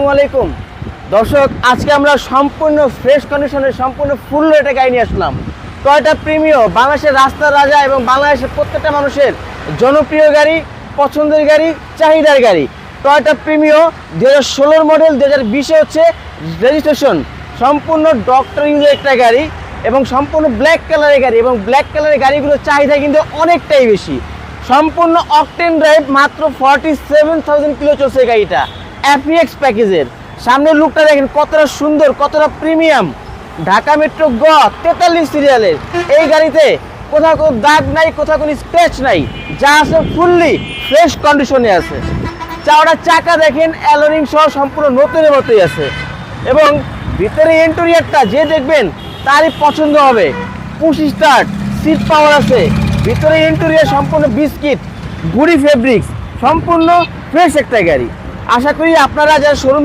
আসসালামু আলাইকুম। দর্শক, আজকে আমরা সম্পূর্ণ ফ্রেশ কন্ডিশনের সম্পূর্ণ ফুল রেটে গাড়ি নিয়ে আসলাম। টয়টা প্রিমিও বাংলাদেশের রাস্তার রাজা এবং বাংলাদেশের প্রত্যেকটা মানুষের জনপ্রিয় গাড়ি, পছন্দের গাড়ি, চাহিদার গাড়ি। টয়টা প্রিমিয় দু হাজার ষোলোর মডেল দু হাজার বিশে হচ্ছে রেজিস্ট্রেশন সম্পূর্ণ ডক্টর ইউজের একটা গাড়ি এবং সম্পূর্ণ ব্ল্যাক কালারের গাড়ি এবং ব্ল্যাক কালারের গাড়িগুলোর চাহিদা কিন্তু অনেকটাই বেশি। সম্পূর্ণ অকটেন ড্রাইভ মাত্র ফর্টি সেভেন থাউজেন্ড কিলো চলছে গাড়িটা। অ্যাপিএক্স প্যাকেজের সামনের লুকটা দেখেন, কতটা সুন্দর, কতটা প্রিমিয়াম ঢাকা মেট্রো গ তেতাল্লিশ সিরিয়ালের এই গাড়িতে কোথাও কোনো দাগ নাই, কোথাও কোনো স্ক্র্যাচ নাই। যা আছে ফুললি ফ্রেশ কন্ডিশনে আছে। চাওড়া চাকা দেখেন অ্যালোরিং সহ সম্পূর্ণ নতুনের মতোই আছে। এবং ভিতরে ইন্টেরিয়ারটা যে দেখবেন, তারই পছন্দ হবে। পুশ স্টার্ট সিট পাওয়ার আছে। ভিতরে ইন্টেরিয়ার সম্পূর্ণ বিস্কিট গুড়ি ফেব্রিক্স সম্পূর্ণ ফ্রেশ একটা গাড়ি। আশা করি আপনারা যারা শোরুমে